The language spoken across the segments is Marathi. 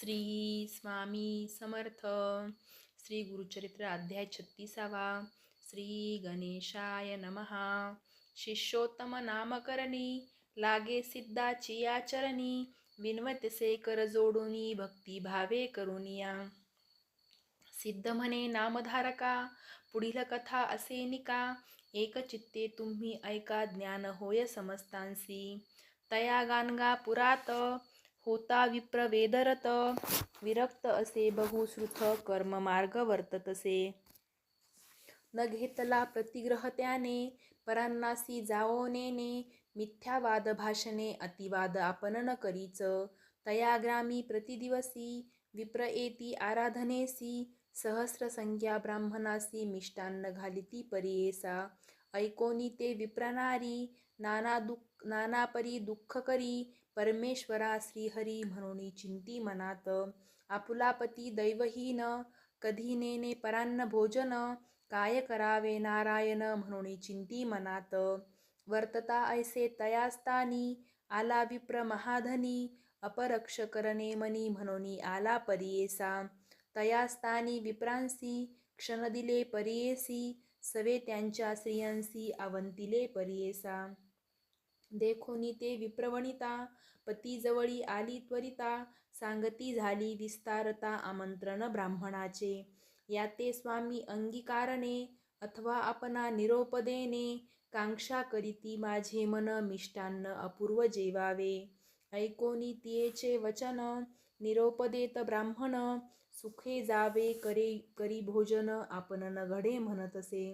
श्री स्वामी समर्थ श्री गुरुचरित्र अध्याय छत्तीसावा श्री गणेशाय नमहा शिष्योत्तम नामकरणी लागे सिद्धाची आचरणी विनवतसे कर जोडुनी भक्ती भावे करुनिया। सिद्ध म्हणे नामधारका पुढील कथा असे निका एक चित्ते तुम्ही ऐका ज्ञान होय समस्तांसी। तया गानगा पुरात होता विप्र वेदरत विरक्त असे बहुश्रुत कर्म मार्ग वर्ततसे न घेतला प्रतिग्रह त्याने परांनासी जाओ नेने मिथ्यावाद भाषणे अतिवाद आपण न करीच. तया ग्रामी प्रतिदिवसी विप्र येती आराधनेसी सहस्र संख्या ब्राह्मणासी मिष्टान्न घालिती परियेसा. ऐकोनी ते विप्रनारी नाना दुःख नाना परी दुःख करी परमेश्वरा श्रीहरी म्हणून चिंती मनात. आपुलापती दैवहीन कधी नेने परान्न भोजन काय करावे नारायण म्हणून चिंती मनात. वर्तता ऐसे तयास्तानी आला विप्र महाधनी अपरक्ष करणे मनी म्हणून आला परियेसा तयास्तानी विप्रांसी क्षण दिले परियेसी सवे त्यांच्या स्त्रियांसी आवंतिले परियेसा देखोनी ते विप्रवणिता पतीजवळी आली त्वरिता सांगती झाली विस्तारता आमंत्रण ब्राह्मणाचे. या ते स्वामी अंगीकारणे अथवा आपणा निरोप देणे कांक्षा करीती माझे मन मिष्टान्न अपूर्व जेवावे. ऐकोनी तियेचे वचन निरोप देत ब्राह्मण सुखे जावे करे करी भोजन आपण न घडे म्हणतसे.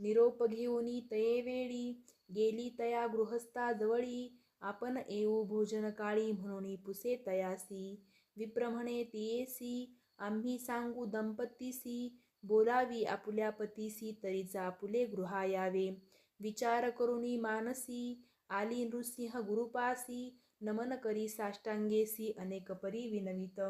निरोप घेऊनी तये वेळी गेली तया गृहस्थाजवळी. आपण येऊ भोजन काळी म्हणून पुसे तयासी. विप्रमणे तियेसी. आम्ही सांगू दंपतीसी. बोलावी आपुल्या पतीसी तरीचा आपुले गृहा यावे विचार करुणी मानसी. आली नृसिंह गुरुपासी. नमन करी साष्टांगेसी अनेक परी विनवित.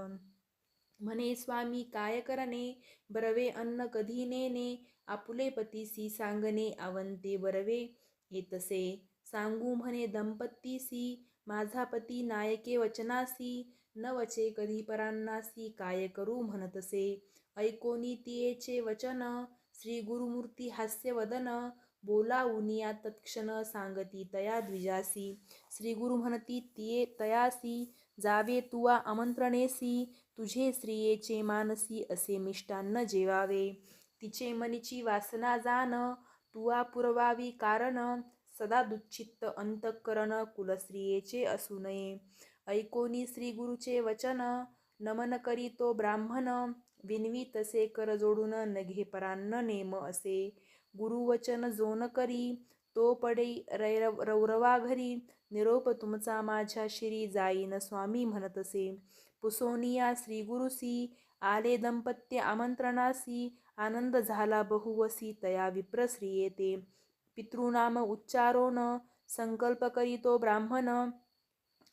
म्हणे स्वामी काय करणे? बरवे अन्न कधी नेने आपुले पतीसी सांगणे आवंते बरवे. हे तसे सांगू म्हणे दंपतीसी माझा पती नायके वचनासी न वचे कधी परांनासी काय करू म्हणतसे. ऐकोनी तियेचे वचन श्री गुरुमूर्ती हास्य वदन बोला उनिया तत्क्षण सांगती तया द्विजासी. श्री गुरु म्हणती तिये तयासी जावे तुवा आमंत्रणेसी तुझे स्त्रियेचे मानसी असे मिष्टान्न जेवावे. तिचे मनीची वासना जाण तुवा पुरवावी कारण सदा दुच्छित्त अंतःकरण कुलश्रियेचे असू नये. ऐकोनी श्री गुरुचे वचन नमन करी तो ब्राह्मण विनवी तसे कर जोडून नघे परान्न नेम असे. गुरुवचन जोन करी तो पडे रैरव रौरवा घरी निरोप तुमचा माझ्या शिरी जाईन स्वामी म्हणतसे पुसोनिया श्री गुरुसी आले दंपत्य आमंत्रणासी आनंद झाला. बहुवसी तया विप्रश्री येते पितृनाम न संकल्प करीतो ब्राह्मण.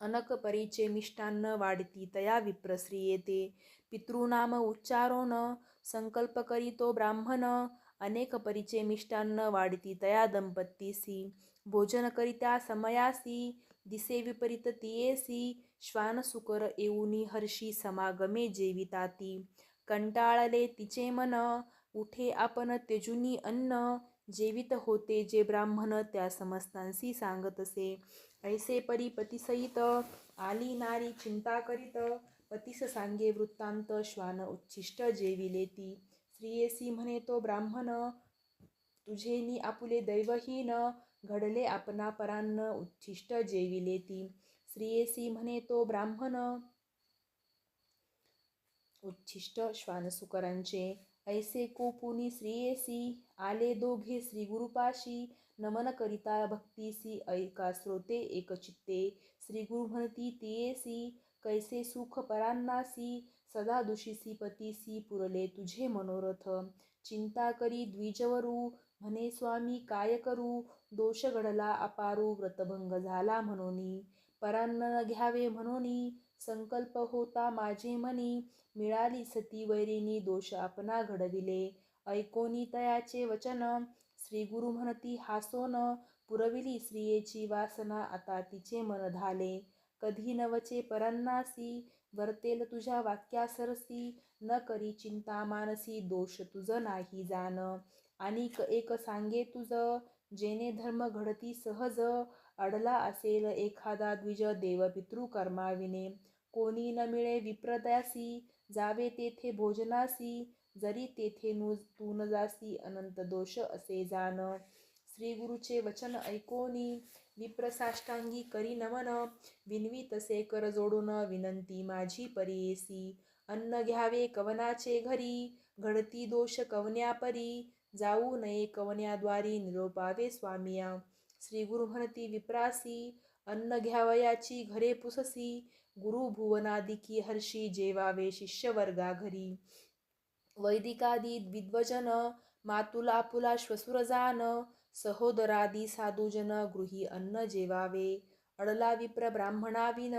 अनक परीचे मिष्टान्न वाढती तया विप्रश्री येते पितृनाम न संकल्प करीतो ब्राह्मण. अनेक परीचे मिष्टान्न वाढती तया दंपतीसी. भोजन करित्या समयासी दिसे विपरीत तियेसी. श्वान सुकर येऊनी हर्षी समागमे जेविताती. कंटाळले तिचे मन. उठे आपण तेजुनी अन्न. जेवित होते जे ब्राह्मण त्या समस्तानशी सांगत असे ऐसे परी पतिसहित आली नारी चिंता करीत. पतीस सांगे वृत्तांत श्वान उच्छिष्ट जेविले ती. स्त्रियेसी म्हणे तो ब्राह्मण तुझेनी आपुले दैवहीन. घडले आपणा परान्न उच्छिष्ट जेविले ती. स्त्रियेसी म्हणे तो ब्राह्मण उच्छिष्ट श्वानसुकरांचे. ऐसे कोपुनी श्रीयेसी आले दोघे श्री गुरुपाशी नमन करिता भक्तीसी ऐका श्रोते एकचित्ते. श्री गुरु म्हणती तियेसी कैसे सुख परांनासी सदा दुषीसी पतीसी पुरले तुझे मनोरथ. चिंता करी द्विजवरू म्हणे स्वामी काय करू दोष घडला अपारू व्रतभंग झाला म्हणोनी. परान्न घ्यावे म्हणोनी संकल्प होता माझे मनी मिळाली सती वैरिणी दोष आपणा घडविले. ऐकोनी तयाचे वचन. श्री गुरु म्हणती हासोन पुरविली स्त्रियेची वासना आता तिचे मन झाले कधी नवचे परन्नासी वर्तेल तुझ्या वाक्यासरसी न करी चिंता मानसी दोष तुझ नाही जाण आणिक एक सांगे तुझ जेने धर्म घडती सहज. अडला असेल एखादा द्विज देवपितृ कर्माविने. कोणी न मिळे विप्रदासी जावे तेथे भोजनासी जरी तेथे नु तू न जासी अनंत दोष असे जाण. श्री गुरुचे वचन ऐकोनी विप्रसाष्टांगी करी नमन. विनवी तसे कर जोडून विनंती माझी परियेसी अन्न घ्यावे कवनाचे घरी घडती दोष कवन्या परी. जाऊ नये कवन्याद्वारी निरोपावे स्वामिया. श्री गुरु म्हणती विप्रासी अन्न घ्यावयाची घरे पुससी गुरु भुवनादिकी हर्षी जेवावे शिष्य वर्गा घरी. वैदिकादी विद्वजन मातुलापुला श्वसुरजान सहोदरादी साधुजन गृही अन्न जेवावे. अडला विप्र ब्राह्मणाविन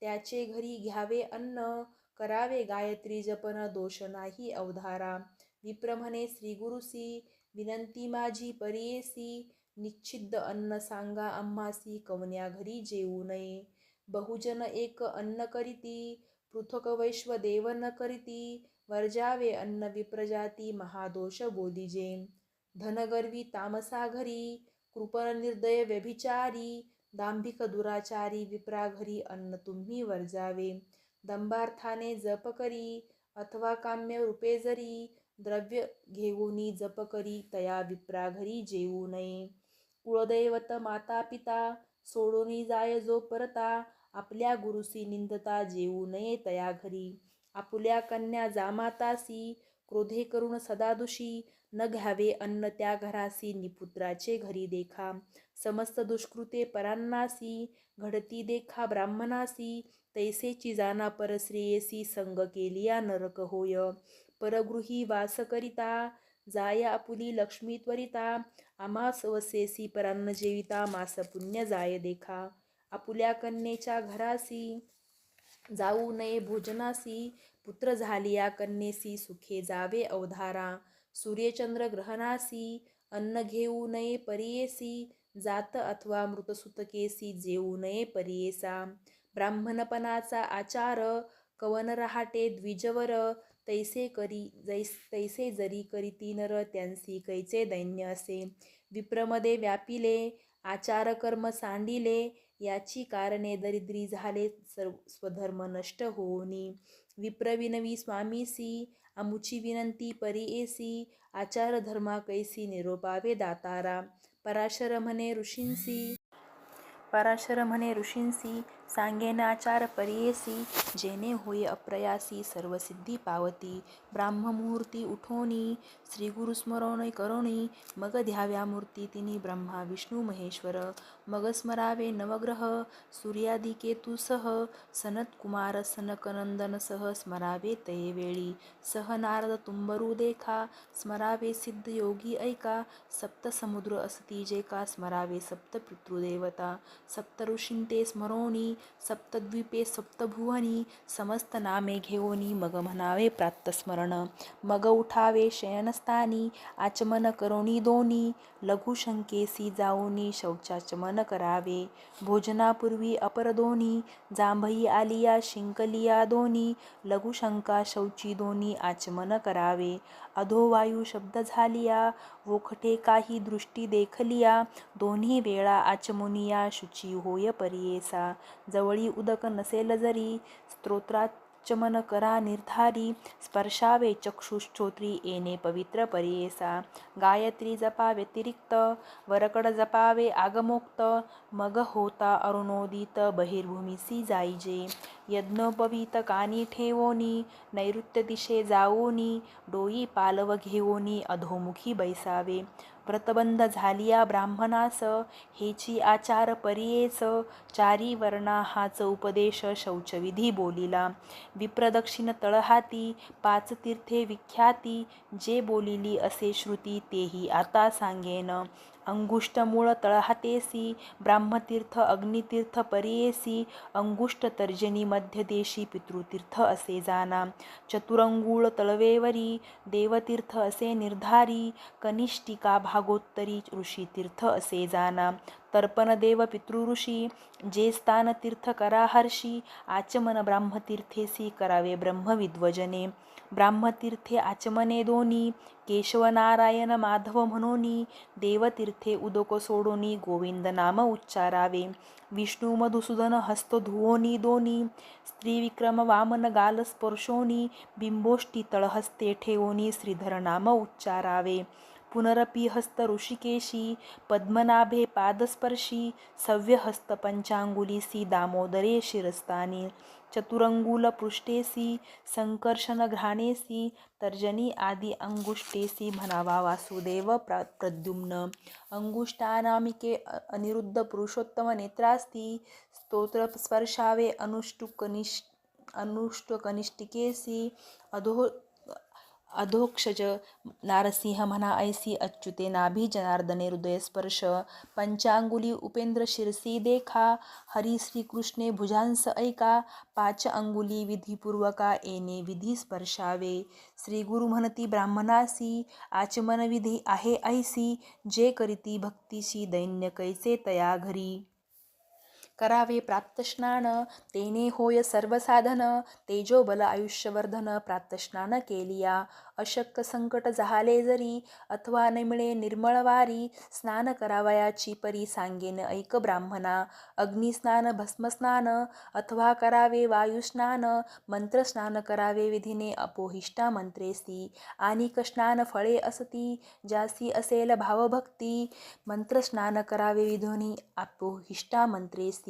त्याचे घरी घ्यावे अन्न करावे गायत्री जपन दोष नाही अवधारा. विप्रमणे श्रीगुरुसी श्री गुरुसी विनंती माझी परियेसी निच्छिद्द अन्न सांगा आम्हासी कवन्या घरी जेवू नये. बहुजन एक अन्न करीती पृथक वैश्व देव न करीती वर्जावे अन्न विप्रजाती महादोष बोधिजे. धनगर्वी तामसा घरी कृपण निर्दय व्यभिचारी दांभिक दुराचारी विप्रा घरी अन्न तुम्ही वर्जावे. दंभार्थाने जप करी अथवा काम्य रूपे जरी द्रव्य घेऊनी जप करी तया विप्रा घरी जेवू नये. कुळदैवत माता पिता सोडूनी जाय जो परता. आपल्या गुरुसी निंदता जेवू नये तया घरी. आपुल्या कन्या जामातासी क्रोधे करून सदादुषी न घ्यावे अन्न त्या घरासी निपुत्राचे घरी देखा. समस्त दुष्कृते परांनासी घडती देखा ब्राह्मणासी. तैसेची जाना परश्रेयसी संग केलिया नरक होय. परगृही वास करिता जाय आपुली लक्ष्मी त्वरिता आमास वसेसी परान्न जेविता मास पुण्य जाय देखा. आपुल्या कन्येच्या घरासी जाऊ नये भोजनासी पुत्र झालिया कन्येसी सुखे जावे अवधारा. सूर्यचंद्र ग्रहणासी अन्न घेऊ नये परियेसी जात अथवा मृतसुतकेसी जेऊ नये परियेसा. ब्राह्मणपणाचा आचार कवन रहाटे द्विजवर तैसे करी जैस तैसे जरी करीती नर त्यांसी कैचे दैन्य असे. विप्रमदे व्यापिले आचार कर्म सांडिले याची कारणे दरिद्री झाले सर्व स्वधर्म नष्ट होऊनी. विप्रविनवी स्वामीसी अमुची विनंती परियेसी आचार धर्मा कैसी निरोपावे दातारा. पराशर म्हणे ऋषींसी पराशर म्हणे ऋषींसी सांगेनाचार परियेसी जेणे होय अप्रयासी सर्व सिद्धी पावती. ब्राह्ममुहूर्ती उठोनी श्री गुरुस्मरण करोनी. मग ध्याव्या मूर्ती तिनी ब्रह्मा विष्णू महेश्वर. मग स्मरावे नवग्रह सूर्यादिकेतुसह सनत्कुमार सनकनंदन सह स्मरावे तये वेळी. सह नारद तुंबरू देखा स्मरावे सिद्ध योगी ऐका. सप्त समुद्र असती जे का स्मरावे सप्त पितृदेवता. सप्त ऋषींते स्मरोणी सप्तद्वीपे सप्तभुवनी समस्त नामे घेऊनी मग म्हणावे प्रातस्मरण. मग उठावे शयनस्थानी आचमन करोनी दोनी लघुशंकेसी जाऊनी शौचाचमन करावे. भोजनापूर्वी अपर दोन्ही जांभई आलिया शिंकलिया दोनी लघुशंका शौची दोन्ही आचमन करावे. अधोवायू शब्द झालिया वोखटे काही दृष्टी देखलिया दोन्ही वेळा आचमुनिया शुची होय परियेसा. जवळी उदक नसेल जरी स्तोत्राचमन करा निर्धारी स्पर्शावे चक्षुश्चोत्री येणे पवित्र परियेसा गायत्री जपा व्यतिरिक्त वरकड जपावे आगमोक्त मग होता अरुणोदित बहिर्भूमीसी जाईजे. यज्ञोपवीत कानी ठेवोनी नैऋत्य दिशे जावोनी डोई पालव घेवोनी अधोमुखी बैसावे. व्रतबंध झालिया ब्राह्मणास हेची आचार परियेच चारी वर्णा हाच उपदेश शौचविधी बोलिला. विप्रदक्षिण तळहाती पाच तीर्थे विख्याती जे बोलिली असे श्रुती तेही आता सांगेन. अंगुष्टमूळ तळहातेसी ब्राह्मतीर्थ अग्नितीर्थ परियेसी अंगुष्ट तर्जनी मध्यदेशी पितृतीर्थ असे जाना. चतुरंगूळ तळवेवरी देवतीर्थ असे निर्धारी कनिष्ठिका भागोत्तरी ऋषीतीर्थ असे जाना. तर्पण देव पितृऋषी जे स्थान तीर्थ करा हर्षी आचमन ब्राह्मतीर्थेसी करावे ब्रह्मविद्वजने। ब्राह्मतीर्थे आचमने दोनी केशवनारायण माधव म्हणोनी देवतीर्थे उदक सोडोनी गोविंद नाम उच्चारावे। विष्णू मधुसूदन हस्त धुवोनी दोनी स्त्रीविक्रम वामन गाल स्पर्शोनी बिंबोष्टी तळहस्ते ठेवोनी श्रीधर नाम उच्चारावे। पुनरपि हस्त ऋषिकेशी पद्मनाभे पादस्पर्शी सव्यहस्त पंचांगुलीसी दामोदरे शिरस्तानी चतुरंगुल पृष्ठेसी संकर्षण घ्राणेसी तर्जनी आदी अंगुष्ठेसी म्हणावा वासुदेव प्र प्रद्युम्न. अंगुष्ठानामिके अनिरुद्धपुरुषोत्तमनेत्रास्ति अनिरुद्ध पुरुषोत्तम नेत्रास्ती स्तोत्र स्पर्शावे अनुष्टुकनिष् अनुष्टकनिष्ठिकेसी अधो अधोक्षज। नारसिंह म्हणा ऐसी अच्युते नाभी जनार्दने हृदयस्पर्श पंचांगुली उपेंद्र शिरसी देखा। हरी श्रीकृष्णे भुजांस ऐका। पाच अंगुली विधीपूर्वका येणे विधी स्पर्शावे। श्री गुरु म्हणती ब्राह्मणासी आचमनविधी आहे ऐसी। जे करीती भक्तीशी दैन्य कैसे तया घरी? करावे प्राप्तस्नान तेने होय सर्व साधन तेजोबल आयुष्यवर्धन प्राप्तस्नान केलिया. अशक्य संकट झाले जरी अथवा निमळे निर्मळवारी निर्मळ वारी स्नान करावयाची परी सांगेन ऐक ब्राह्मणा. अग्निस्नान भस्मस्नान अथवा करावे वायुस्नान मंत्रस्नान करावे विधीने अपोहिष्टा मंत्रेसी. आणि स्नान फळे असती जासी असेल भावभक्ती मंत्रस्नान करावे विधोनी अपोहिष्टा मंत्रेसी.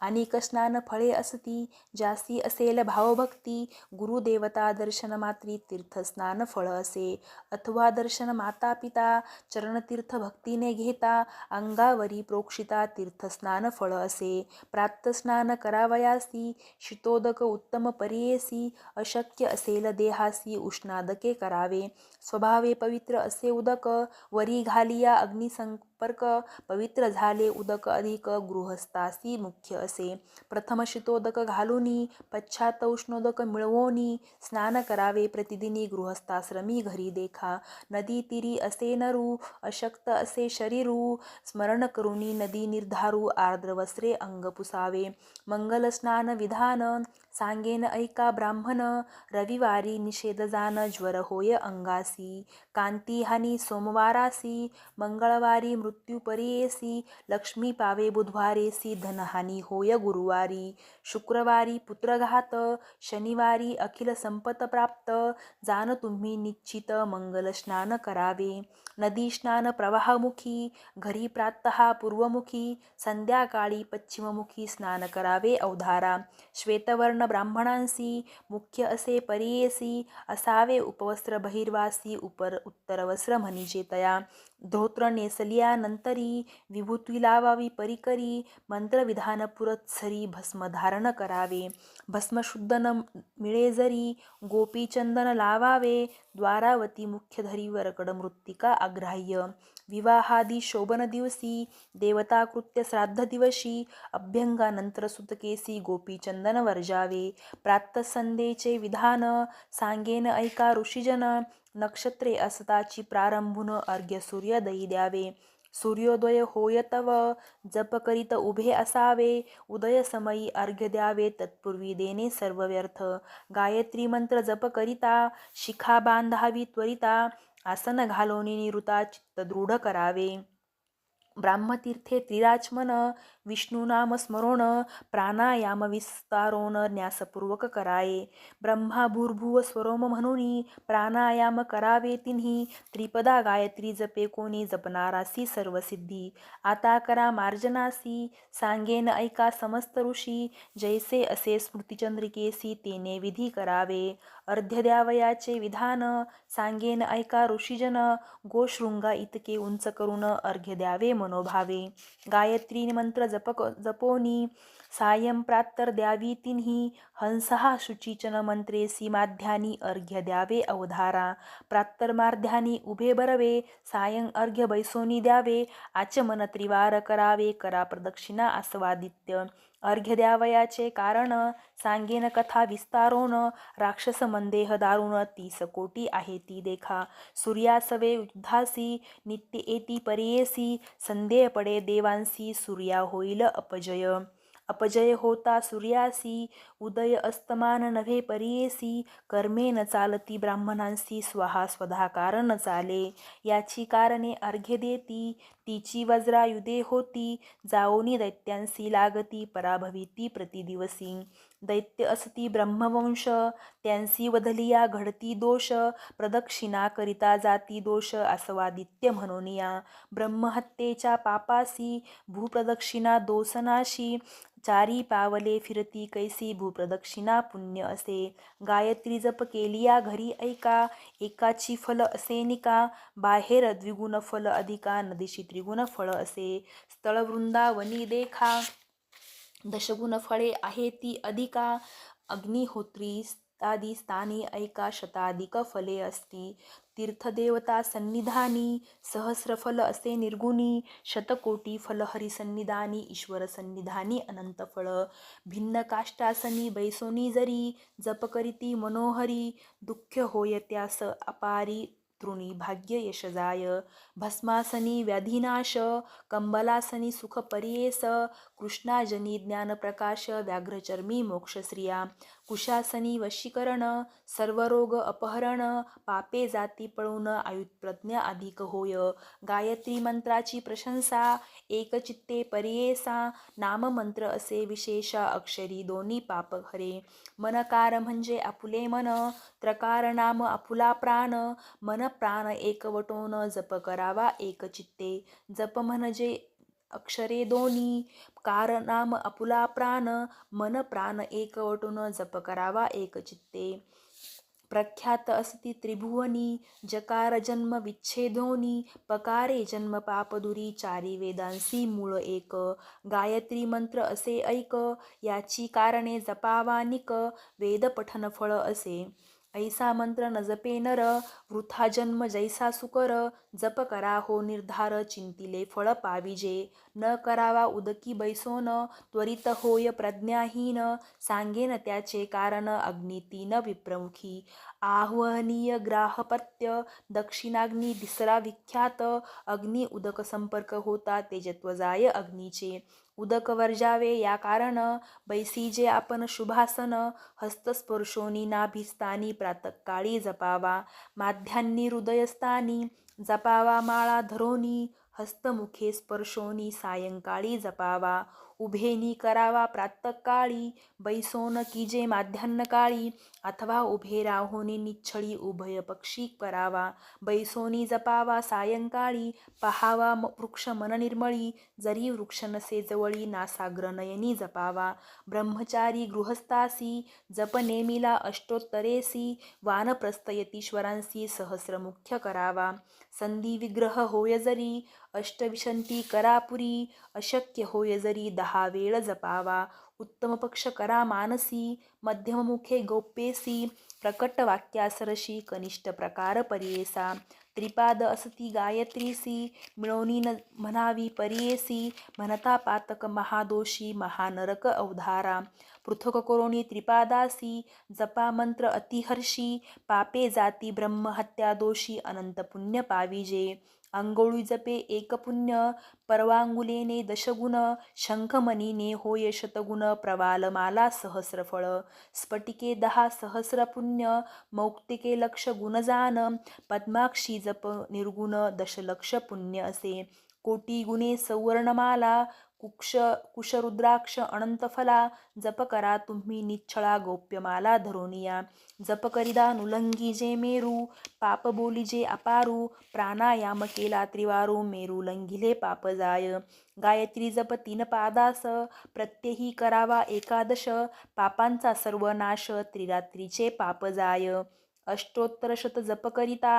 आणि स्नान फळे असती जास्ती असेल भावभक्ती. गुरुदेवता दर्शन मात्री तीर्थस्नान फळ असे. अथवा दर्शन माता पिता चरणतीर्थ भक्तीने घेता अंगावरी प्रोक्षिता तीर्थस्नान फळ असे. प्रातस्नान करावयासी शीतोदक उत्तम पर्येसी अशक्य असेल देहासी उष्णादके करावे. स्वभावे पवित्र असे उदक वरी घालिया संपर्क पवित्र झाले उदक अधिक गृहस्थासी मुख्य असे. प्रथम शीतोदक घालूनी पश्चात उष्णोदक मिळवोनी स्नान करावे प्रतिदिनी गृहस्थाश्रमी घरी देखा. नदी तिरी असे नरू अशक्त असे शरीरू. स्मरण करुणी नदी निर्धारू आर्द्र वस्त्रे अंग पुसावे. मंगल स्नान विधान सांगेन ऐका ब्राह्मण. रविवारी निषेध जान ज्वर होय अंगासी. कांती हानी सोमवारासी. मंगळवारी मृत्युपरियेसी लक्ष्मी पावे बुधवारेसी धनहानी होय गुरुवारी। शुक्रवारी पुत्रघात शनिवारी अखिल संपत प्राप्त जान तुम्ही निश्चित मंगल स्नान करावे। नदी स्नान प्रवाहमुखी घरी प्रातः पूर्वमुखी संध्याकाळी पश्चिममुखी स्नान करावे अवधारा। श्वेतवर्ण ब्राह्मणांसी मुख्य असे परियेसी असावे उपवस्त्र बहिर्वासी उपर उत्तरवस्त्र म्हणजे तया धोत्र नेसलियानंतरी विभूती लावावी परिकरी मंत्रविधान पुरत्सरी भस्म धारण करावे. भस्मशुद्धन न मिळे जरी गोपीचंदन लावावे द्वारावती मुख्यधरी वरकड मृत्तिका आग्राह्य. विवाहादी शोभन दिवसी देवताकृत्य श्राद्ध दिवशी अभ्यंगानंतर सुतकेसी गोपीचंदन वर्जावे. प्राप्तसंदेचे विधान सांगेन ऐका ऋषीजन नक्षत्रे असताची प्रारंभून अर्घ्य सूर्योदयी द्यावे. सूर्योदय होयतव जप करीत उभे असावे उदय समयी अर्घ्य द्यावे तत्पूर्वी देणे सर्व व्यर्थ. गायत्री मंत्र जप करिता शिखा बांधावी त्वरिता आसन घालोनी निरुता चित्त दृढ करावे. ब्राह्मतीर्थे त्रिराचमन विष्णुनाम स्मरोण प्राणायाम विस्तारोन न्यासपूर्वक कराये. ब्रह्मा भूर्भुव स्वरोम म्हणून प्राणायाम करावे तिन्ही. त्रिपदा गायत्री जपे कोणी जपणारासी सर्वसिद्धी. आता करा मार्जनासी सांगेन ऐका समस्त ऋषी. जैसे असे स्मृतिचंद्रिकेसी तेने विधी करावे. अर्ध्य द्यावयाचे विधान सांगेन ऐका ऋषीजन. गोशृंगा इतके उंच करून अर्घ्य द्यावे मनोभावे। गायत्री मंत्र जपक जपोनी। सायं प्रात्तर द्यावी तिन्ही। हंसहा शुचीचन मंत्रे सीमाध्यानी अर्घ्य द्यावे अवधारा। प्रात्तर मार्ध्यानी उभे बरवे। सायं अर्घ्य बैसोनी द्यावे। आचमन त्रिवार करावे। करा प्रदक्षिणा आस्वादित्य। अर्घ्य द्यावयाचे कारण सांगेन कथा विस्तारोन राक्षस मंदेह दारुण तीस कोटी आहे ती देखा. सूर्यासवे युद्धासी नित्य एती परियेसी संदेह पडे देवांसी सूर्या होईल अपजय. अपजय होता सूर्यासी उदय अस्तमान नव्हे परियेसी कर्मे न चालती ब्राह्मणांसी स्वहा स्वधा कारण चाले. याची कारणे अर्घ्य देती तिची वज्रायुधे होती जाओनी दैत्यांसी लागती पराभविती प्रतिदिवसी. दैत्य असती ब्रह्मवंश त्यांसी वधलिया घडती दोष प्रदक्षिणा करिता जाती दोष आसवादित्य म्हणून या. ब्रह्महत्येच्या पापासी भूप्रदक्षिणा दोसनाशी चारी पावले फिरती कैसी भूप्रदक्षिणा पुण्य असे. गायत्री जप केलिया घरी ऐका एकाची फल असे निका बाहेर द्विगुण फल अधिका नदीशी त्रिगुण फळ असे. स्थळवृंदावनी देखा. दशगुण फळे आहे ती अधिका अग्निहोत्री आदी स्थानी ऐका शताधिक फले असती. तीर्थदेवता सन्निधानी सहस्रफल असे निर्गुणी शतकोटी फलहरी सन्निधानी ईश्वर सन्निधानी अनंत फळ. भिन्न काष्टासनी बैसोनी जरी जप करीती मनोहरी दुःख होय त्यास अपारी तृणी भाग्य यशजाय भस्मासनी व्याधिनाश कंबलासनी सुख परियेस कृष्णाजनी ज्ञानप्रकाश व्याघ्रचर्मी मोक्षश्रिया। कुशासनी वशीकरण सर्व रोग अपहरण पापे जाती पळून आयुप्रज्ञा अधिक होय. गायत्री मंत्राची प्रशंसा एकचित्ते परियेसा नाममंत्र असे विशेष अक्षरी दोन्ही पाप हरे. मनकार म्हणजे आपुले मन त्रकार नाम आपुला प्राण मन प्राण एकवटोन जप करावा एकचित्ते. जप म्हणजे अक्षरे दोन्ही. कार नाम अपुला प्राण मन प्राण एकवटून जप करावा एक चित्ते. प्रख्यात असती त्रिभुवनी जकार जन्म विच्छेदोनी पकारे जन्म पापदुरी चारी वेदांसी मूळ एक. गायत्री मंत्र असे ऐक याची कारणे जपावानिक वेद पठन फळ असे. ऐसा मंत्र न जपे नर वृथा जन्म जैसा सुकर जप करा हो निर्धार चिंतिले फळ पाविजे न करावा उदकी बैसोन त्वरित होय प्रज्ञाहीन सांगेन त्याचे कारण अग्नितीन विप्रमुखी आह्वनीय ग्राहपत्य दक्षिणाग्नी दिसरा विख्यात अग्नि उदक संपर्क होता तेजत्वजाय अग्नीचे उदक वर्जावे. या कारण बैसीजे आपण शुभासन हस्तस्पर्शोनी नाभिस्थानी प्रातकाळी जपावा. माध्यांनी हृदयस्थानी जपावा. माळा धरोनी हस्तमुखे स्पर्शोनी सायंकाळी जपावा. उभेनी करावा प्रातकाळी बैसोन कीजे माध्यान्नकाळी अथवा उभे राहोनी निच्छळी उभय पक्षी करावा बैसोनी जपावा सायंकाळी पहावा वृक्ष मननिर्मळी जरी वृक्ष नसे जवळी नासाग्र नयनी जपावा ब्रह्मचारी गृहस्थासी जप नेमिला अष्टोत्तरेसी सहस्र सहस्रमुख्य करावा संधी विग्रह होय जरी अष्टविशंती करापुरी अशक्य होय जरी दहा वेळ जपावा. उत्तम पक्ष करा मानसी. मध्यममुखे गौप्येसी. प्रकट वाक्यासरशी कनिष्ठ प्रकार परियेसा. त्रिपाद असती गायत्रीसी. मिळवणी न म्हणावी परियेसी. म्हणता पातक महादोषी. महानरक अवधारा. पृथक करोणी त्रिपादासी. जपा मंत्र अतिहर्षी. पापे जाती ब्रह्महत्या दोषी. अनंत पुण्य पाविजे. अंगोळी एकपुण्य परवांगुलेने दशगुण शंखमणीने होय शतगुण प्रवालमाला सहस्रफळ स्फटिके दहा सहस्र पुण्य मौक्तिके लक्ष गुणजान पद्माक्षी जप निर्गुण दशलक्ष पुण्य असे. कोटी गुणे सौवर्णमाला कुक्ष कुशरुद्राक्ष अनंतफला जप करा तुम्ही निच्छळा गोप्यमाला धरोनिया. जप करिदा नुलंगी जे मेरू पाप बोली जे अपारू प्राणायाम केला त्रिवारू मेरू लंघिले पाप जाय. गायत्री जप तीन पादास प्रत्यही करावा एकादश पापांचा सर्वनाश त्रिरात्रीचे पाप जाय. अष्टोत्तर शत जप करिता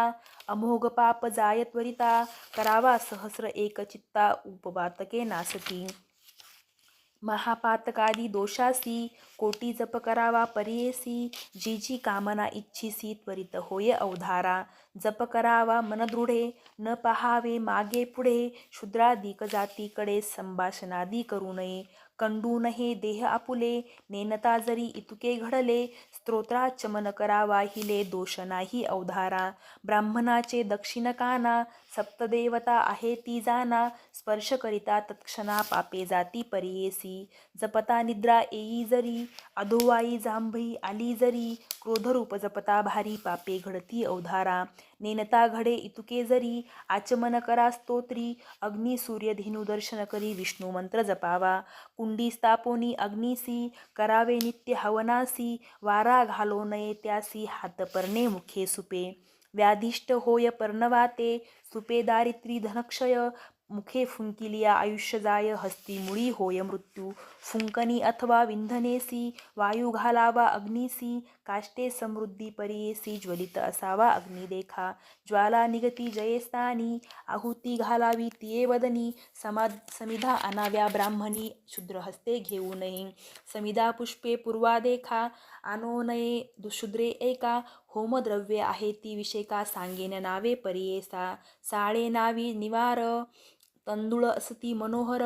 अमोघ पाप जाय त्वरिता करावा सहस्र एक चित्ता उपवातके नासती. महापातकादी दोषासी कोटी जप करावा परियेसी जी जी कामना इच्छिसी त्वरित होय अवधारा. जप करावा मनदृढे न पहावे मागे पुढे शूद्रादिक जातीकडे संभाषणादी करू नये कंडू हे देह आपुले नेनता जरी इतुके घडले स्तोत्राचमन करावा हिले दोष नाही अवधारा. ब्राह्मणाचे दक्षिणकाना सप्तदेवता आहे ती जाना. स्पर्श करिता तत्क्षणा पापे जाती परियेसी जपता निद्रा येई जरी अधोवाई जांभई आली जरी क्रोधरूप जपता भारी पापे घडती अवधारा नेनता घडे इतुके जरी आचमन करा स्तोत्री अग्नी सूर्य धेनु दर्शन करी विष्णू मंत्र जपावा कुंडी स्थापोनी अग्निसी करावे नित्य हवनासी वारा घालो नये त्यासी हात परणे मुखे सुपे व्याधिष्ट होय पर्णवाते सुपे दारित्री धनक्षय मुखे फुंकिलिया आयुष्यदाय हस्ती मुळी होय मृत्यू. फुंकनी अथवा विंधनेसी वायू घालावा अग्निसी काष्टे समृद्धी परियेसी ज्वलित असावा अग्निदेखा ज्वाला निगती जयस्थानी आहुती घालावी तिये वदनी समा समिधा आणाव्या ब्राह्मणी शूद्रहस्ते घेऊ नये. समिधा पुष्पे पूर्वा देखा आनो नये दुशूद्रे एका होमद्रव्ये आहे ती विषेका सांगेन नावे परियेसा साळे नावी निवार तंदुळ असती मनोहर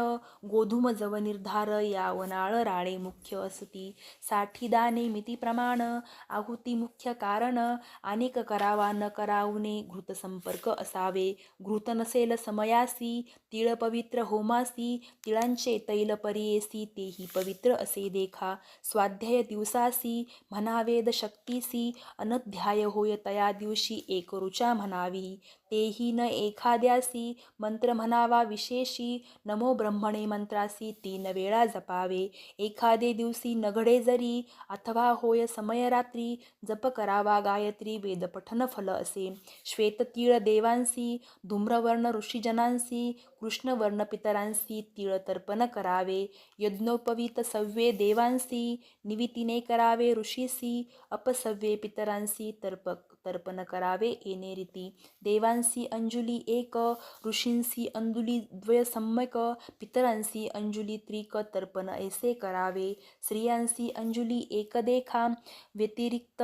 गोधूम जव निर्धार यावनाळ राळे मुख्य असती. साठी दाने मिती प्रमाण आहुती मुख्य कारण अनेक करावा न करावणे घृत संपर्क असावे. घृत नसेल समयासी तिळ पवित्र होमासी तिळांचे तैल परियेसी तेही पवित्र असे देखा. स्वाध्याय दिवसासी म्हणावेद शक्तीसी अनध्याय होय तया दिवशी एक ऋचा म्हणावी. तेही न एखाद्यासी मंत्र म्हणावा विशेषी नमो ब्रह्मणे मंत्रासी तीन वेळा जपावे. एखादे दिवशी नघडे जरी अथवा होय समयरात्री जप करावा गायत्री वेदपठन फल असे. श्वेततीळ देवांसी धूम्रवर्ण ऋषीजनांसी कृष्णवर्ण पितरांसी तीळ तर्पण करावे. यज्ञोपवीत सव्ये देवांसी निवितीने करावे ऋषीसी अपसव्ये पितरांसी तर्पक तर्पण करावे. येणे रीती. देवांसी अंजुली एक ऋषींसी अंजुली द्वय सम्यक पितरांसी अंजुली त्रिक तर्पण ऐसे करावे. स्त्रियांसी अंजुली एक देखा. व्यतिरिक्त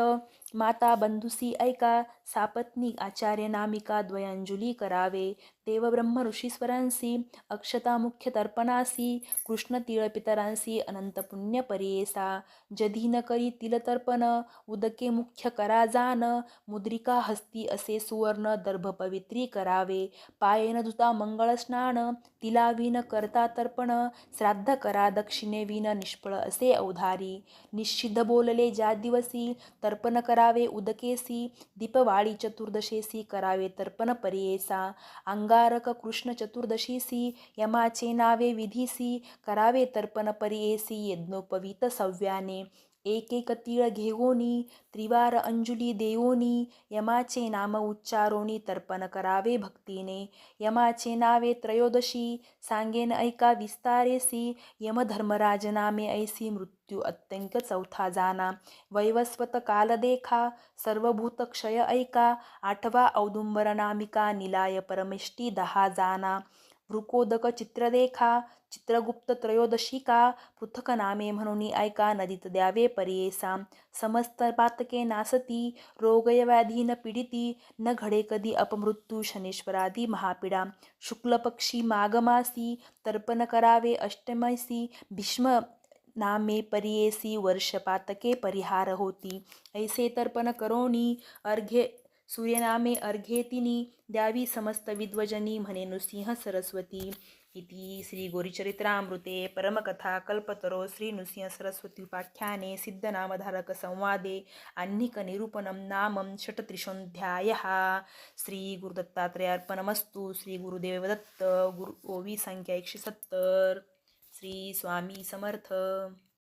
माता बंधुसी ऐका सापत्नी आचार्य नामिका द्वयांजुली करावे देवब्रह्म ऋषीश्वरांसी अक्षता मुख्य तर्पणासी कृष्ण तिळ पितरांसी अनंत पुण्य परियेसा जधीन करी तिलतर्पण उदके मुख्य करा जान मुद्रिका हस्ती असे सुवर्ण दर्भ पवित्री करावे पायेन धुता मंगळ स्नान तिला विन करता तर्पण श्राद्ध करा दक्षिणे विन निष्फळ असे अवधारी निश्चिद्ध बोलले ज्या दिवसी तर्पण करावे उदकेसी. दीपवाळी चतुर्दशेसी करावे तर्पण परियेसा. अंगारक कृष्ण चतुर्दशीसी यमाचे नावे विधीसी. करावे तर्पण परियेसी यज्ञोपवीत सव्याने. एक एक तीळ घेवोनी त्रिवार अंजुली देवोनी यमाचे नाम उच्चारोनी तर्पण करावे भक्तीने यमाचे नावे त्रयोदशी सांगेन ऐका विस्तारेसी यमधर्मराज नामे ऐसी मृत्यू अत्यंक चौथा जाना वैवस्वत काल देखा सर्वभूत क्षय ऐका आठवा औदुंबर नामिका निलाय परमेष्टी दहा जाना वृकोदक चित्रदेखा चित्रगुप्त त्रयोदशिका पृथक नामे म्हणून ऐका नदीत द्यावे परियेसा समस्त पातके नासती रोगयव्याधी न पीडिती, न घडे कधी अपमृत्यू शनेश्वरादी महापीडा, शुक्लपक्षी मागमासी तर्पण करावे अष्टमसी भीष्म नामे परियेसी वर्षपातके परिहार होती। ऐसे तर्पण करोनी अर्घ्य सूर्यनामे अर्घेतिनी द्यावी समस्त विद्वजनी म्हणे नृसिंह सरस्वती. इति श्री गोरीचरित्रामृते परमकथा कल्पतरो श्री नृसिंह सरस्वती उपाख्याने सिद्धनामधारक संवादे अन्निक निरूपणं नामं षट्त्रिशोऽध्यायः. श्री गुरुदत्तात्रयार्पणमस्तु श्री गुरुदेव दत्त गुरु ओवी संख्या एकशे सत्तर. श्री स्वामी समर्थ.